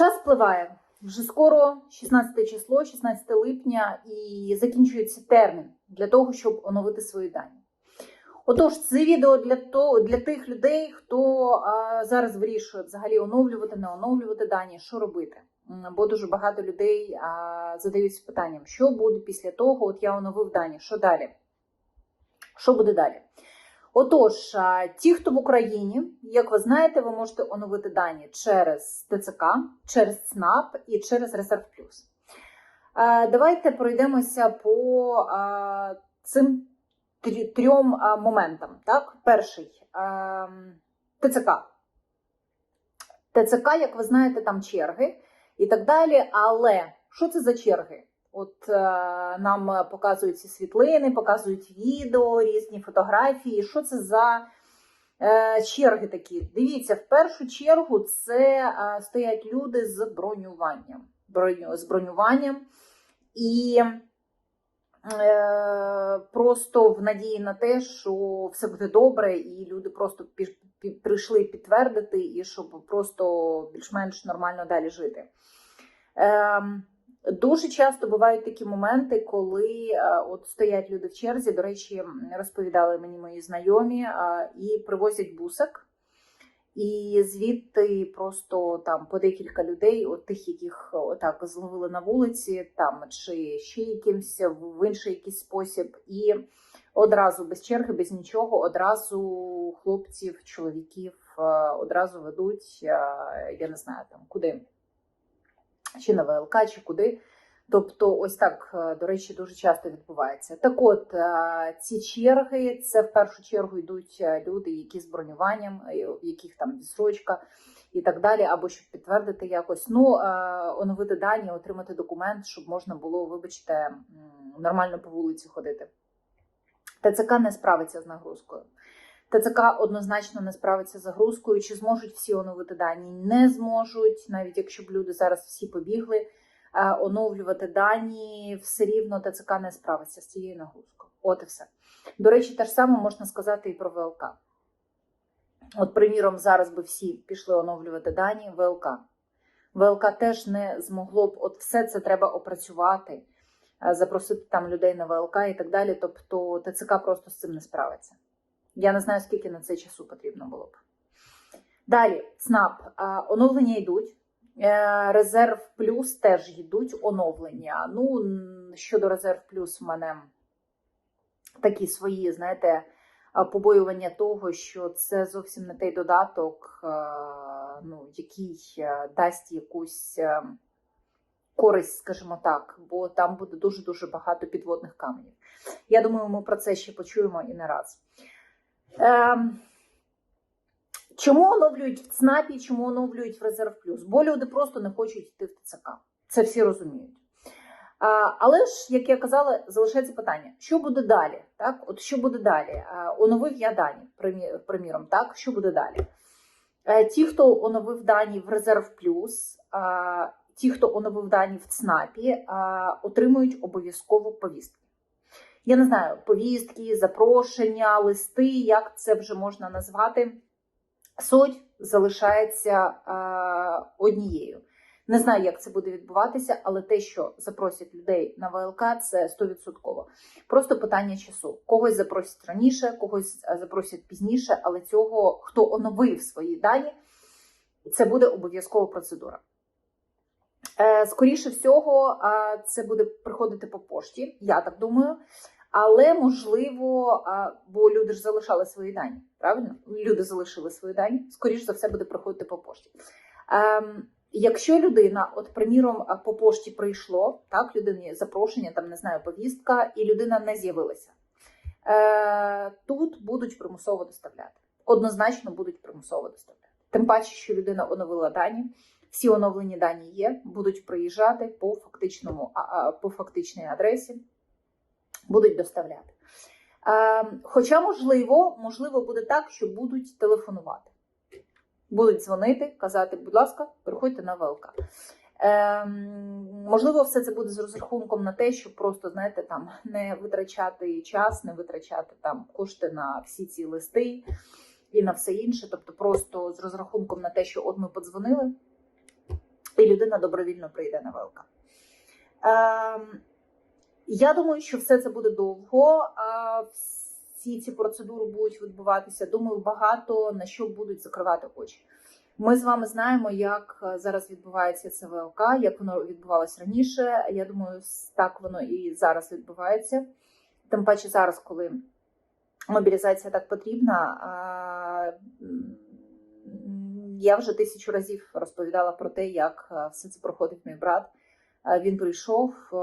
Час впливає. Вже скоро 16 число, 16 липня, і закінчується термін для того, щоб оновити свої дані. Отож, це відео для того, для тих людей, хто а, зараз вирішує взагалі оновлювати, не оновлювати дані, що робити. Бо дуже багато людей а, задаються питанням, що буде після того, от я оновив дані, що далі? Що буде далі? Отож, ті, хто в Україні, як ви знаєте, ви можете оновити дані через ТЦК, через ЦНАП і через Резерв Плюс. Давайте пройдемося по цим трьом моментам. Так? Перший ТЦК. ТЦК, як ви знаєте, там черги і так далі. Але що це за черги? От е, нам показують ці світлини, показують відео, різні фотографії. Що це за е, черги такі? Дивіться, в першу чергу це е, стоять люди з бронюванням. Броню, з бронюванням і е, просто в надії на те, що все буде добре, і люди просто пі- пі- прийшли підтвердити, і щоб просто більш-менш нормально далі жити. Ем, Дуже часто бувають такі моменти, коли е, от стоять люди в черзі. До речі, розповідали мені мої знайомі, е, і привозять бусик, і звідти просто там по декілька людей, от тих, яких отак зловили на вулиці, там чи ще якимсь в інший якийсь спосіб, і одразу без черги, без нічого, одразу хлопців, чоловіків е, одразу ведуть, е, я не знаю там куди чи на ВЛК, чи куди. Тобто, ось так, е, до речі, дуже часто відбувається. Так от, е, ці черги, це в першу чергу йдуть е, люди, які з бронюванням, в яких там відсрочка і так далі, або щоб підтвердити якось, ну, оновити дані, отримати документ, щоб можна було, вибачте, нормально по вулиці ходити. ТЦК не справиться з нагрузкою. ТЦК однозначно не справиться з загрузкою. Чи зможуть всі оновити дані? Не зможуть, навіть якщо б люди зараз всі побігли е, оновлювати дані, все рівно ТЦК не справиться з цією нагрузкою. От і все. До речі, те ж саме можна сказати і про ВЛК. От, приміром, зараз би всі пішли оновлювати дані ВЛК. ВЛК теж не змогло б, от все це треба опрацювати, е, запросити там людей на ВЛК і так далі. Тобто ТЦК просто з цим не справиться. Я не знаю, скільки на це часу потрібно було б. Далі, ЦНАП. Оновлення йдуть. Е, Резерв плюс теж йдуть оновлення. Ну, щодо резерв плюс, в мене такі свої, знаєте, побоювання того, що це зовсім не той додаток, е, ну, який е, дасть якусь користь, скажімо так, бо там буде дуже-дуже багато підводних каменів. Я думаю, ми про це ще почуємо і не раз. Ем, чому оновлюють в ЦНАПі, чому оновлюють в Резерв Плюс? Бо люди просто не хочуть йти в ТЦК. Це всі розуміють. Але ж, як я казала, залишається питання: що буде далі? Так, от що буде далі? Оновив я дані, приміром, так, що буде далі? Е, Ті, хто оновив дані в Резерв Плюс, ті, хто оновив дані в ЦНАПі, отримують обов'язково повістки. Я не знаю, повістки, запрошення, листи, як це вже можна назвати. Суть залишається е, однією. Не знаю, як це буде відбуватися, але те, що запросять людей на ВЛК, це 100%. Просто питання часу. Когось запросять раніше, когось е, запросять пізніше, але цього, хто оновив свої дані, це буде обов'язкова процедура. Е, Скоріше всього, це буде приходити по пошті, я так думаю. Але можливо, бо люди ж залишали свої дані, правильно? Люди залишили свої дані, скоріш за все буде приходити по пошті. Ем, якщо людина, от приміром, по пошті прийшло, так, людині запрошення, там не знаю, повістка, і людина не з'явилася. Е, тут будуть примусово доставляти. Однозначно будуть примусово доставляти. Тим паче, що людина оновила дані, всі оновлені дані є, будуть приїжджати по фактичному по фактичній адресі, будуть доставляти. Е, хоча, можливо, можливо, буде так, що будуть телефонувати. Будуть дзвонити, казати, будь ласка, приходьте на ВЛК. Ем, можливо, все це буде з розрахунком на те, щоб просто, знаєте, там не витрачати час, не витрачати там кошти на всі ці листи і на все інше. Тобто, просто з розрахунком на те, що от ми подзвонили, і людина добровільно прийде на ВЛК. Ем, я думаю, що все це буде довго. Всі ці процедури будуть відбуватися. Думаю, багато на що будуть закривати очі. Ми з вами знаємо, як е, зараз відбувається це ВЛК, як воно відбувалося раніше. Я думаю, так воно і зараз відбувається. Тим паче зараз, коли мобілізація так потрібна. Я вже тисячу разів розповідала про те, як е, все це проходив мій брат. Е, Він прийшов, е,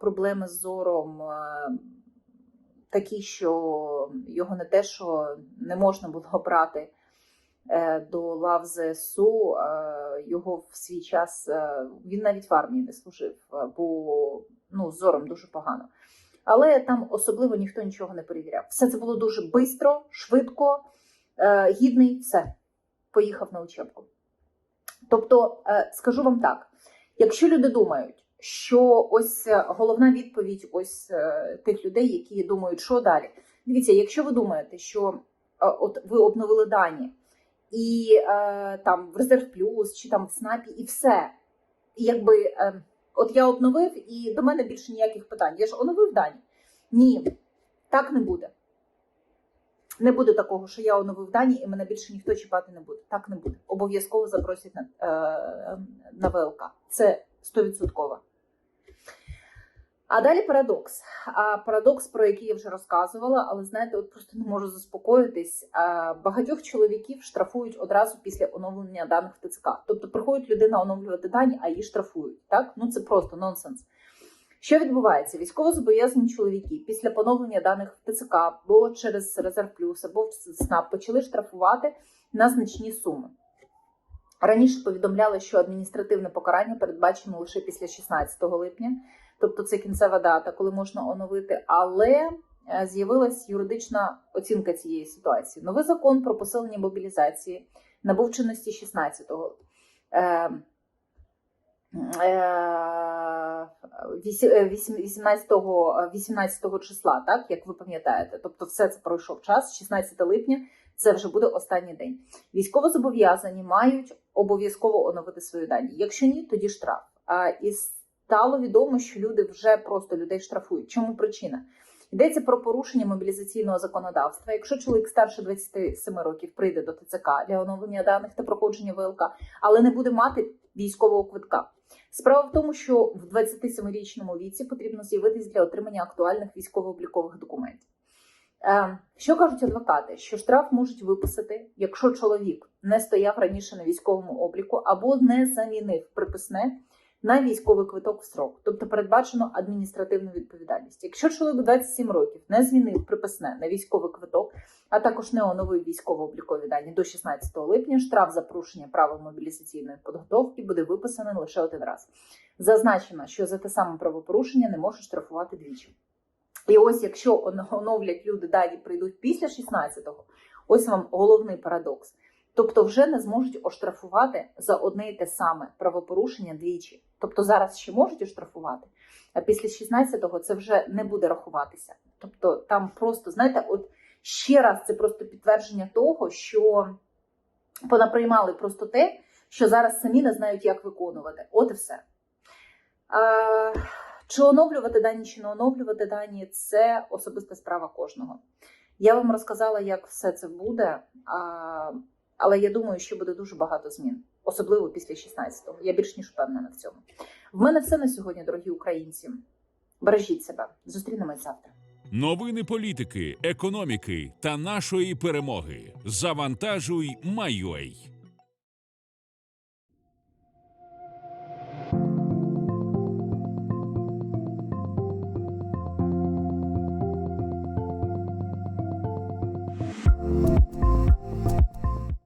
проблеми з зором е, такі, що його не те, що не можна було брати до лав ЗСУ. Його в свій час він навіть в армії не служив, бо ну, з зором дуже погано. Але там особливо ніхто нічого не перевіряв. Все це було дуже швидко, швидко, гідний, все, поїхав на учебку. Тобто, скажу вам так: якщо люди думають, що ось е, головна відповідь ось е, тих людей, які думають, що далі. Дивіться, якщо ви думаєте, що е, от ви обновили дані, і е, там в резерв плюс чи там в СНАПі, і все. І якби е, от я обновив, і до мене більше ніяких питань. Я ж оновив дані. Ні, так не буде. Не буде такого, що я оновив дані, і мене більше ніхто чіпати не буде. Так не буде. Обов'язково запросять на, е, на ВЛК. Це 100%. А далі парадокс. А парадокс, про який я вже розказувала, але знаєте, от просто не можу заспокоїтись. А, багатьох чоловіків штрафують одразу після оновлення даних в ТЦК. Тобто приходить людина оновлювати дані, а її штрафують. Так? Ну це просто нонсенс. Що відбувається? Військовозобов'язані чоловіки після поновлення даних в ТЦК або через резерв плюс, або в СНАП почали штрафувати на значні суми. Раніше повідомляли, що адміністративне покарання передбачено лише після 16 липня, тобто це кінцева дата, коли можна оновити. Але е, з'явилась юридична оцінка цієї ситуації. Новий закон про посилення мобілізації набув чинності 16-го. Е, е, вісі- е, вісім- 18, е, 18 числа, так як ви пам'ятаєте, тобто все це пройшов час, 16 липня, це вже буде останній день. Військовозобов'язані мають обов'язково оновити свої дані. Якщо ні, тоді штраф. А і стало відомо, що люди вже просто людей штрафують. Чому причина? Йдеться про порушення мобілізаційного законодавства. Якщо чоловік старше 27 років прийде до ТЦК для оновлення даних та проходження ВЛК, але не буде мати військового квитка. Справа в тому, що в 27-річному віці потрібно з'явитись для отримання актуальних військово-облікових документів. Е, Що кажуть адвокати? Що штраф можуть виписати, якщо чоловік не стояв раніше на військовому обліку або не замінив приписне на військовий квиток в срок, тобто передбачено адміністративну відповідальність. Якщо чоловік 27 років не змінив приписне на військовий квиток, а також не оновив військово-облікові дані до 16 липня, штраф за порушення правил мобілізаційної підготовки буде виписаний лише один раз. Зазначено, що за те саме правопорушення не можуть штрафувати двічі. І ось якщо оновлять люди дані прийдуть після 16-го, ось вам головний парадокс. Тобто вже не зможуть оштрафувати за одне і те саме правопорушення двічі. Тобто зараз ще можуть оштрафувати, а після 16-го це вже не буде рахуватися. Тобто там просто, знаєте, от ще раз це просто підтвердження того, що понаприймали просто те, що зараз самі не знають, як виконувати. От і все. А, чи оновлювати дані, чи не оновлювати дані це особиста справа кожного. Я вам розказала, як все це буде, але я думаю, що буде дуже багато змін, особливо після 16-го. Я більш ніж впевнена в цьому. В мене все на сьогодні, дорогі українці. Бережіть себе. Зустрінемось завтра. Новини політики, економіки та нашої перемоги. Завантажуй, Майой.